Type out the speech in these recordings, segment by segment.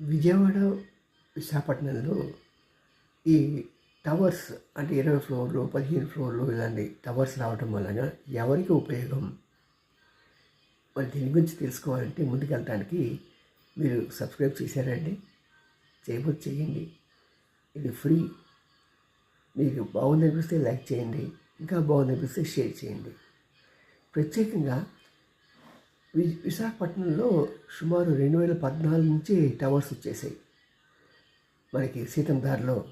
విజయవాడ విశాఖపట్నంలో ఈ టవర్స్ అంటే ఇరవై ఫ్లోర్లు పదిహేను ఫ్లోర్లు ఇలాంటి టవర్స్ రావటం వలన ఎవరికి ఉపయోగం? మరి దీని గురించి తెలుసుకోవాలంటే ముందుకెళ్ళటానికి మీరు సబ్స్క్రైబ్ చేశారండి. చేయబోతు చేయండి. ఇది ఫ్రీ. మీకు బాగుంది అనిపిస్తే లైక్ చేయండి. ఇంకా బాగుంది అనిపిస్తే షేర్ చేయండి. ప్రత్యేకంగా విశాఖపట్నంలో సుమారు రెండు వేల పద్నాలుగు నుంచి టవర్స్ వచ్చేసాయి. మనకి సీతంధార్లో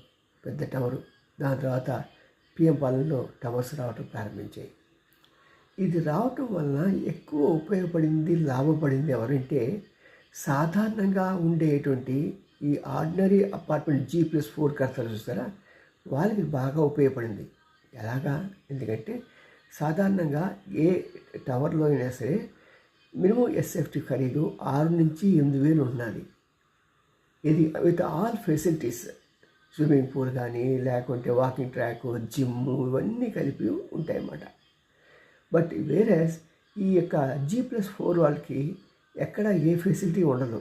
పెద్ద టవరు దాని తర్వాత పిఎం పాలనలో టవర్స్ రావటం ప్రారంభించాయి. ఇది రావటం వలన ఎక్కువ ఉపయోగపడింది లాభపడింది ఎవరంటే సాధారణంగా ఉండేటువంటి ఈ ordinary apartment G plus four కర్తలు చూస్తారా? వాళ్ళకి బాగా ఉపయోగపడింది. ఎలాగా? ఎందుకంటే సాధారణంగా ఏ టవర్లో అయినా సరే మినిమం ఎస్ఎఫ్టీ ఖరీదు ఆరు నుంచి ఎనిమిది వేలు ఉండాలి. ఇది with all facilities swimming pool కానీ లేకుంటే వాకింగ్ ట్రాక్ జిమ్ ఇవన్నీ కలిపి ఉంటాయన్నమాట. బట్ వేరే ఈ యొక్క జీ ప్లస్ ఫోర్ వాళ్ళకి ఎక్కడ ఏ ఫెసిలిటీ ఉండదు.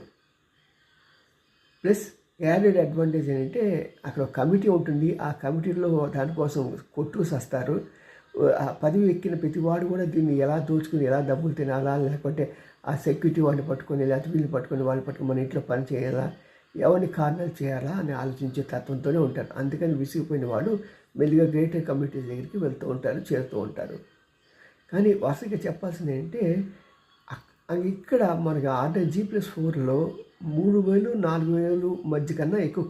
ప్లస్ యాడెడ్ అడ్వాంటేజ్ ఏంటంటే అక్కడ కమిటీ ఉంటుంది. ఆ కమిటీలో దానికోసం కొట్టు వస్తారు పదవి ఎక్కిన ప్రతివాడు కూడా దీన్ని ఎలా దోచుకుని ఎలా డబ్బులు తినాలా లేకుంటే ఆ సెక్యూరిటీ వాడిని పట్టుకొని లేకపోతే వీళ్ళు పట్టుకొని వాళ్ళు పట్టుకొని మన ఇంట్లో పని చేయాలా ఎవరిని కారణాలు చేయాలా అని ఆలోచించే తత్వంతోనే ఉంటారు. అందుకని విసిగిపోయిన వాడు మెల్లిగా గ్రేటర్ కమ్యూనిటీస్ దగ్గరికి వెళ్తూ ఉంటారు చేరుతూ ఉంటారు. కానీ వాస్తవిక చెప్పాల్సింది ఏంటంటే ఇక్కడ మనకి ఆర్డర్ జీ ప్లస్ ఫోర్లో మూడు వేలు నాలుగు వేలు మధ్య కన్నా ఎక్కువ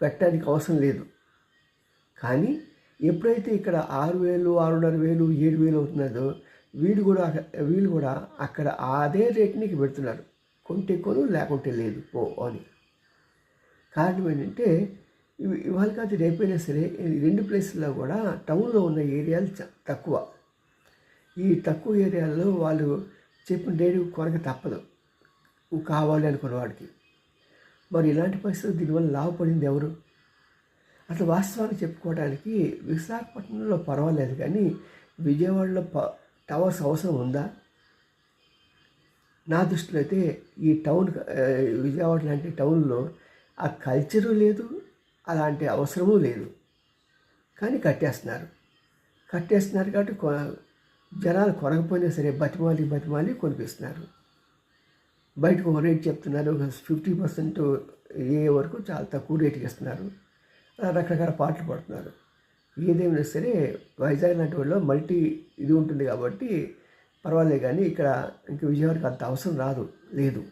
పెట్టడానికి అవసరం లేదు. కానీ ఎప్పుడైతే ఇక్కడ ఆరు వేలు ఆరున్నర వేలు ఏడు వేలు అవుతున్నదో వీడు కూడా వీళ్ళు కూడా అక్కడ అదే రేట్నికి పెడుతున్నారు. కొంటే కొను లేకుంటే లేదు. పో అని. కారణం ఏంటంటే ఇవి- ఇవాళ కాదు రేపైనా సరే రెండు ప్లేసుల్లో కూడా టౌన్లో ఉన్న ఏరియాలు చ- తక్కువ. ఈ తక్కువ ఏరియాల్లో వాళ్ళు చెప్పిన రేటు కొనక తప్పదు. కావాలి అనుకున్న వాడికి. మరి ఇలాంటి పరిస్థితులు దీనివల్ల లాభపడింది ఎవరు? అసలు వాస్తవాన్ని చెప్పుకోవడానికి విశాఖపట్నంలో పర్వాలేదు కానీ విజయవాడలో ప టవర్స్ అవసరం ఉందా? నా దృష్టిలో అయితే ఈ టౌన్ విజయవాడ లాంటి టౌన్లో ఆ కల్చరు లేదు అలాంటి అవసరము లేదు. కానీ కట్టేస్తున్నారు. కట్టేస్తున్నారు కాబట్టి కొ- జనాలు కొనకపోయినా సరే బతిమాలి బతిమాలి కొనిపిస్తున్నారు. బయటకు ఒక రేట్ చెప్తున్నారు ఫిఫ్టీ పర్సెంట్ ఏ వరకు చాలా తక్కువ రేటుకి ఇస్తున్నారు. రకరకాల పాటలు పాడుతున్నారు. ఏదేమైనా సరే వైజాగ్ లాంటి వాళ్ళు మల్టీ ఇది ఉంటుంది కాబట్టి పర్వాలేదు కానీ ఇక్కడ ఇంక విజయవాడకి అంత అవసరం రాదు లేదు.